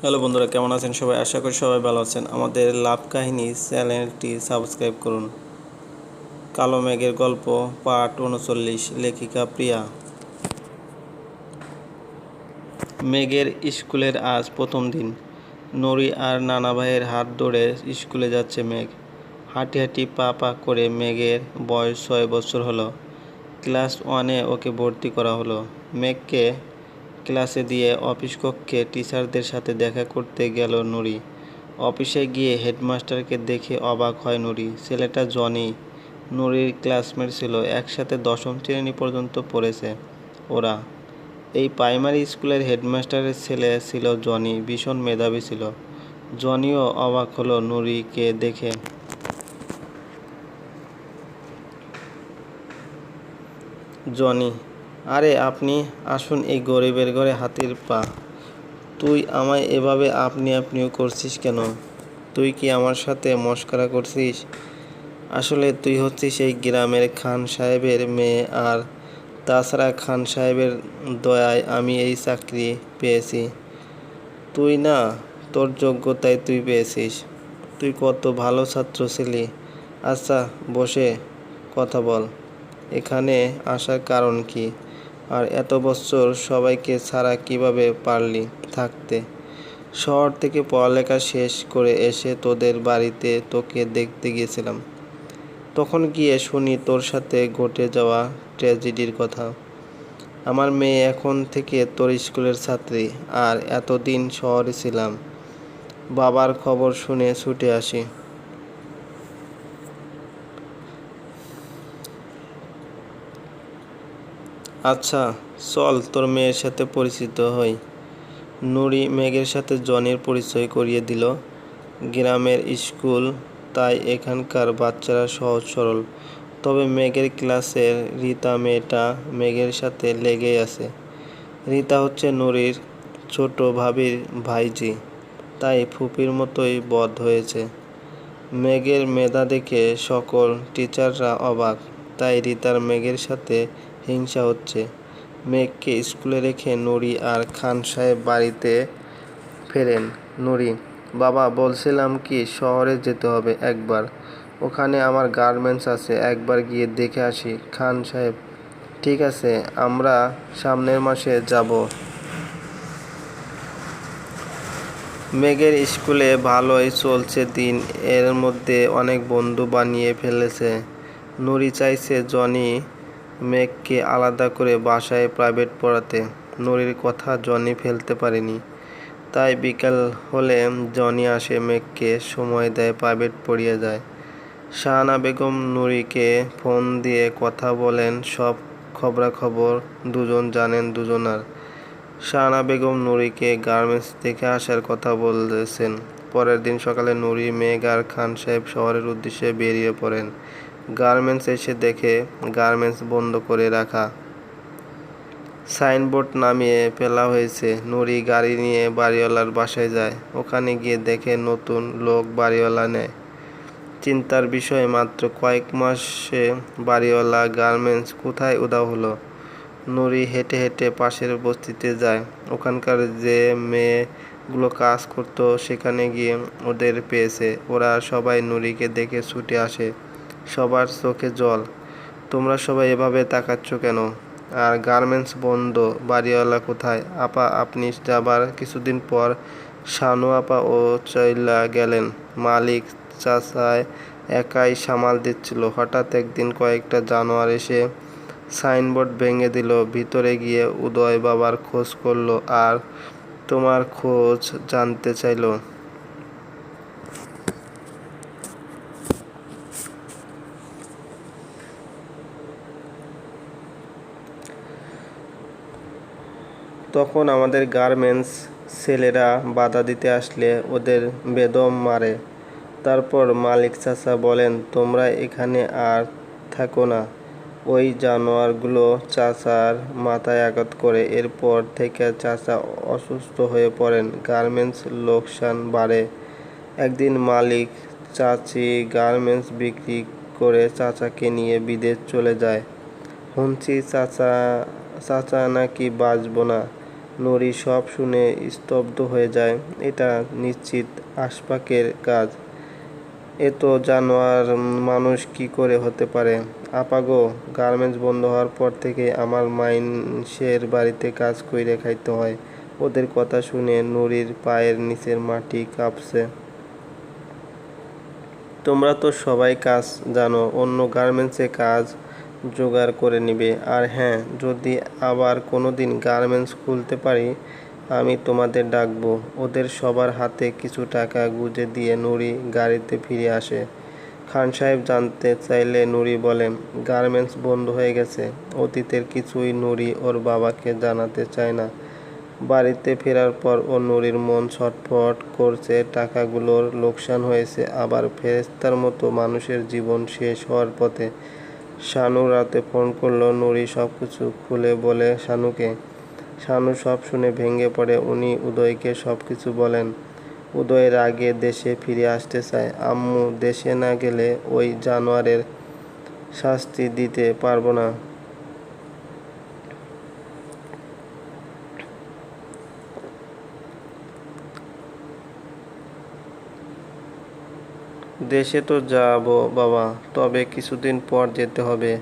Hello বন্ধুরা, কেমন আছেন সবাই? আশা করি সবাই ভালো আছেন। আমাদের লাভ কাহিনী চ্যানেলটি সাবস্ক্রাইব করুন। কালো মেঘের গল্প, পার্ট উনচল্লিশ, লেখিকা প্রিয়া। মেঘের স্কুলের আজ প্রথম দিন। নড়ি আর নানা ভাইয়ের হাত ধরে স্কুলে যাচ্ছে মেঘ। হাঁটি হাঁটি পা পা করে মেঘের বয়স ছয় বছর হলো। ক্লাস ওয়ানে ওকে ভর্তি করা হলো। মেঘকে ক্লাসে দিয়ে অফিস কক্ষে টিচারদের সাথে দেখা করতে গেল নুরি। অফিসে গিয়ে হেডমাস্টারকে দেখে অবাক হয় নুরি। ছেলেটা জনি। নুরির ক্লাসমেট ছিল, একসাথে দশম শ্রেণি পর্যন্ত পড়েছে ওরা। এই প্রাইমারি স্কুলের হেডমাস্টারের ছেলে ছিল জনি, ভীষণ মেধাবী ছিল। জনিও অবাক হলো নুরিকে দেখে। জনি আরে আপনি আসুন এই গরিবের ঘরে হাতির পা। তুই আমায় এভাবে আপনি আপনিও করছিস কেন? তুই কি আমার সাথে মস্করা করছিস? আসলে তুই হচ্ছিস এই গ্রামের খান সাহেবের মেয়ে আর তাছাড়া খান সাহেবের দয়ায় আমি এই চাকরি পেয়েছি। তুই না, তোর যোগ্যতায় তুই পেয়েছিস। তুই কত ভালো ছাত্র ছিলি। আচ্ছা বসে কথা বল। এখানে আসার কারণ কি? আর এত বছর সবাইকে ছাড়া কীভাবে পারলি থাকতে? শহর থেকে পড়ালেখা শেষ করে এসে তোদের বাড়িতে তোকে দেখতে গিয়েছিলাম। তখন গিয়ে শুনি তোর সাথে ঘটে যাওয়া ট্র্যাজেডির কথা। আমার মেয়ে এখন থেকে তোর স্কুলের ছাত্রী আর এতদিন শহরে ছিলাম। বাবার খবর শুনে ছুটে আসি। আচ্ছা চল, তোর মেয়ের সাথে পরিচিত হই। নুরি মেঘের সাথে জনির পরিচয় করিয়ে দিল। গ্রামের স্কুল, তাই এখানকার বাচ্চারা সহজ সরল। তবে মেঘের ক্লাসের রীতা মেয়েটা মেঘের সাথে লেগেই আছে। রীতা হচ্ছে নুরির ছোট ভাবির ভাইজি, তাই ফুপির মতোই বধ হয়েছে। মেঘের মেধা দেখে সকল টিচাররা অবাক, তাই রীতার মেঘের সাথে হিংসা হচ্ছে। মেঘকে স্কুলে রেখে নুরি আর খান সাহেব বাড়িতে ফেরেন। নুরি, বাবা, বলছিলাম কি শহরে যেতে হবে একবার। ওখানে আমার গার্মেন্টস আছে, একবার গিয়ে দেখে আসি। খান সাহেব, ঠিক আছে, আমরা সামনের মাসে যাব। মেঘের স্কুলে ভালোই চলছে দিন, এর মধ্যে অনেক বন্ধু বানিয়ে ফেলেছে। নুরি চাইছে জনি মেঘকে আলাদা করে বাসায় প্রাইভেট পড়াতে। নুরির কথা জনি ফেলতে পারেনি। তাই বিকাল হলে জনি আসে মেঘকে সময় দেয় প্রাইভেট পড়িয়ে যায়। শাহানা বেগম নুরিকে ফোন দিয়ে কথা বলেন, সব খবরাখবর দুজন জানেন দুজনার। শাহানা বেগম নুরিকে গার্মেন্টস দেখে আসার কথা বলেছেন। পরের দিন সকালে নুরি, মেঘ আর খান সাহেব শহরের উদ্দেশ্যে বেরিয়ে পড়েন। গার্মেন্টস এসে দেখে গার্মেন্টস বন্ধ করে রাখা। সাইনবোর্ড নামিয়ে ফেলা হয়েছে। নুরি গাড়ি নিয়ে বাড়িওয়ালার বাসায় যায়। ওখানে গিয়ে দেখে নতুন লোক বাড়িওয়ালা নেয়। চিন্তার বিষয়ে মাত্র কয়েক মাসে বাড়িওয়ালা গার্মেন্টস কোথায় উদাও হলো। নুরি হেঁটে হেঁটে পাশের বস্তিতে যায়। ওখানকার যে মেয়েগুলো কাজ করতো সেখানে গিয়ে ওদের পেয়েছে। ওরা সবাই নুরিকে দেখে ছুটে আসে। সবার চোখে জল। তোমরা সবাই এভাবে তাকাচ্ছ কেন? আর গার্মেন্টস বন্ধ, বাড়িওয়ালা কোথায়? আপা, আপনি যাবার কিছুদিন পর শানু আপা ও চইলা গেলেন। মালিক চাচায় একাই সামাল দিচ্ছিল। হঠাৎ একদিন কয়েকটা জানোয়ার এসে সাইনবোর্ড ভেঙে দিল। ভিতরে গিয়ে উদয় বাবার খোঁজ করল আর তোমার খোঁজ জানতে চাইলো। তখন আমাদের গার্মেন্টস ছেলেরা বাধা দিতে আসলে ওদের বেদম মারে। তারপর মালিক চাচা বলেন, তোমরা এখানে আর থাকো না। ওই জানোয়ারগুলো চাচার মাথায় আঘাত করে এরপর থেকে চাচা অসুস্থ হয়ে পড়েন। গার্মেন্টস লোকসান বাড়ে। একদিন মালিক চাচি গার্মেন্টস বিক্রি করে চাচাকে নিয়ে বিদেশ চলে যায়। শুনছি চাচা চাচা নাকি বাঁচব না। নুরি সব শুনে স্তব্ধ হয়ে যায়। এটা নিশ্চিত আশপাকের কাজ। এ তো জানোয়ার মানুষ কি করে হতে পারে? আপাগো গার্মেন্টস বন্ধ হওয়ার পর থেকে আমার মাইনসের বাড়িতে কাজ কইরে খাইতে হয়। ওদের কথা শুনে নুরির পায়ের নিচের মাটি কাঁপছে। তোমরা তো সবাই কাজ জানো, অন্য গার্মেন্টসে কাজ জোগাড় করে নিবে। আর হ্যাঁ যদি আবার কোনো দিন গার্মেন্টস খুলতে পারি, আমি তোমাদের ডাকবো। ওদের সবার হাতে কিছু টাকা গুঁজে দিয়ে নুরি গাড়িতে ফিরে আসে। খান সাহেব জানতে চাইলে নুরি বলেন, গার্মেন্টস বন্ধ হয়ে গেছে। অতীতের কিছুই নুরি ওর বাবাকে জানাতে চায় না। বাড়িতে ফেরার পর ও নুরির মন ছটফট করছে, টাকাগুলোর লোকসান হয়েছে। আবার ফেরেস্তার মতো মানুষের জীবন শেষ হওয়ার পথে শানু রাতে ফোন করল, নুরি সব কিছু খুলে বলে, শানুকে। শানু সব শুনে ভেঙে পড়ে। উনি উদয়কে সব কিছু বলেন। উদয়ের আগে দেশে ফিরে আসতে চায়। আম্মু দেশে না গেলে ওই জানোয়ারের শাস্তি দিতে পারব না। দেশে তো যাব বাবা, তবে কিছুদিন পর যেতে হবে।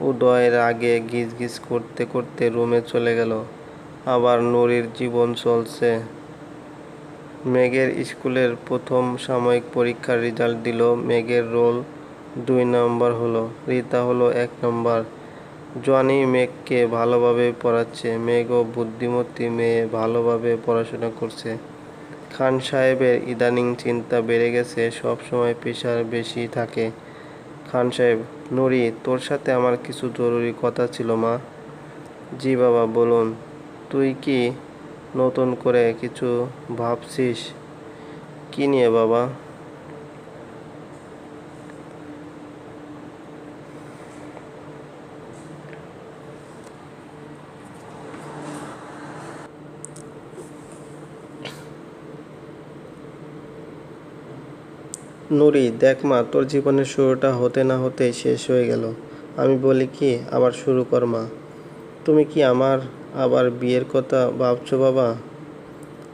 উদয়ের আগে গিজ গিজ করতে করতে রুমে চলে গেল। আবার নুরির জীবন চলছে। মেঘের স্কুলের প্রথম সাময়িক পরীক্ষার রেজাল্ট দিল। মেঘের রোল দুই নম্বর হলো, রীতা হলো এক নম্বর। জনি মেঘকে ভালোভাবে পড়াচ্ছে। মেঘ ও বুদ্ধিমতী মেয়ে, ভালোভাবে পড়াশোনা করছে। খান সাহেবের ইদানিং চিন্তা বেড়ে গেছে, সব সময় বেশি থাকে। খান সাহেব, নুরি, তোর সাথে আমার কিছু জরুরি কথা ছিল, মা। জি বাবা, বলুন। তুই কি নতুন করে কিছু ভাবছিস? কি নিয়ে বাবা? নুরি, দেখ মা, তোর জীবনের শুরুটা হতে না হতেই শেষ হয়ে গেল। আমি বলি, কি? আবার শুরু কর মা। তুমি কি আমার আবার বিয়ের কথা ভাবছ বাবা?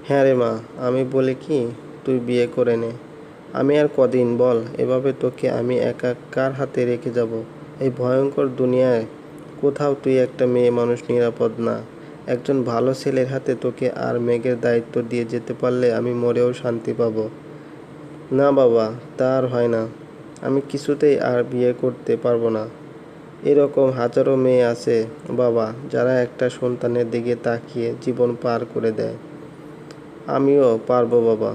হ্যাঁ রে মা, আমি বলি, কি? তুই বিয়ে করে নে। আমি আর কদিন, বল, এভাবে তোকে আমি একা কার হাতে রেখে যাব? এই ভয়ঙ্কর দুনিয়ায় কোথাও তুই একটা মেয়ে মানুষ নিরাপদ না। একজন ভালো ছেলের হাতে তোকে আর মেঘের দায়িত্ব দিয়ে যেতে পারলে আমি মরেও শান্তি পাবো। না বাবা তা আর হয় না। আমি কিছুতেই আর বিয়ে করতে পারব না। এরকম হাজারো মেয়ে আছে বাবা, যারা একটা সন্তানের দিকে তাকিয়ে জীবন পার করে দেয়। আমিও পারব বাবা।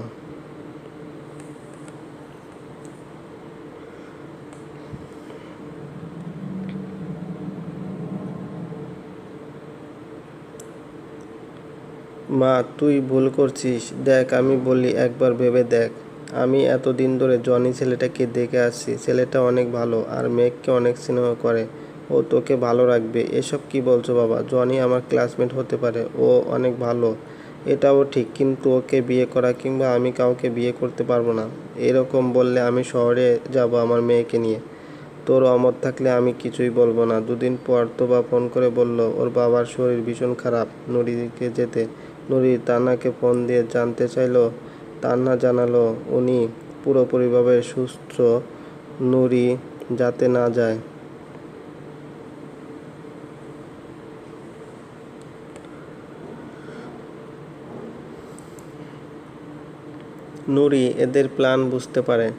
মা, তুই ভুল করছিস। দেখ, আমি বলি, একবার ভেবে দেখ। আমি এতদিন ধরে জনি ছেলেটাকে দেখে আসছি। ছেলেটা অনেক ভালো আর মেঘকে অনেক স্নেহ করে। ও তোকে ভালো রাখবে। এসব কি বলছো বাবা? জনি আমার ক্লাসমেট হতে পারে। ও অনেক ভালো। এটাও ঠিক, কিন্তু ওকে বিয়ে করা কিংবা আমি কাউকে বিয়ে করতে পারব না। এরকম বললে আমি শহরে যাব আমার মেয়েকে নিয়ে। তোর অমত থাকলে আমি কিছুই বলব না। দুদিন পর তোবা ফোন করে বলল, ওর বাবার শরীর ভীষণ খারাপ। নুরিকে যেতে। নুরি তান্নাকে ফোন দিয়ে জানতে চাইলো তান্না জানালো, উনি পুরোপুরিভাবে সুস্থ, নুরি যাতে না যায়। নুরি এদের প্ল্যান বুঝতে পারে।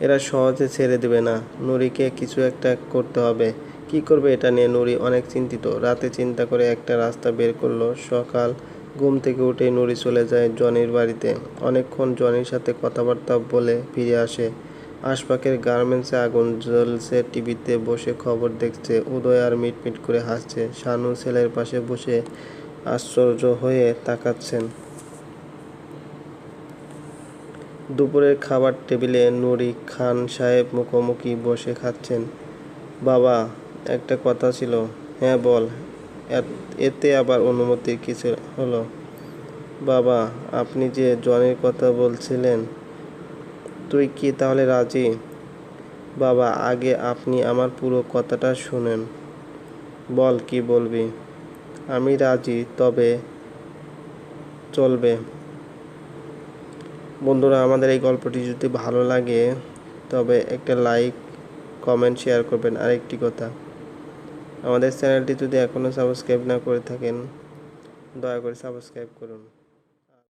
এরা সহজে ছেড়ে দেবে না। নুরিকে কিছু একটা করতে হবে। কি করবে এটা নিয়ে নুরি অনেক চিন্তিত। রাতে চিন্তা করে একটা রাস্তা বের করল। সকাল ঘুম থেকে উঠে নুরি চলে যায় জনির বাড়িতে। অনেকক্ষণ জনির সাথে কথাবার্তা বলে ফিরে আসে। আশপাশের গার্মেন্টসে আগুন জ্বলছে, টিভিতে বসে খবর দেখছে, উদয় আর মিটমিট করে হাসছে। শানু ছেলের পাশে বসে আশ্চর্য হয়ে তাকাচ্ছেন। দুপুরের খাবার টেবিলে নুরি খান সাহেব মুখোমুখি বসে খাচ্ছেন। বাবা, একটা কথা ছিল। হ্যাঁ বল। এত- আবার অনুমতির কিছু হলো? বাবা, আপনি যে জনের কথা বলছিলেন, তুই কি তাহলে রাজি? বাবা, আগে আপনি আমার পুরো কথাটা শুনেন। বল কি বলবি? আমি রাজি, তবে চলবে। বন্ধুরা, আমাদের এই গল্পটি যদি ভালো লাগে, তবে একটা লাইক কমেন্ট শেয়ার করবেন। আরেকটি কথা আমাদের চ্যানেলটি যদি এখনও সাবস্ক্রাইব না করে থাকেন দয়া করে সাবস্ক্রাইব করুন।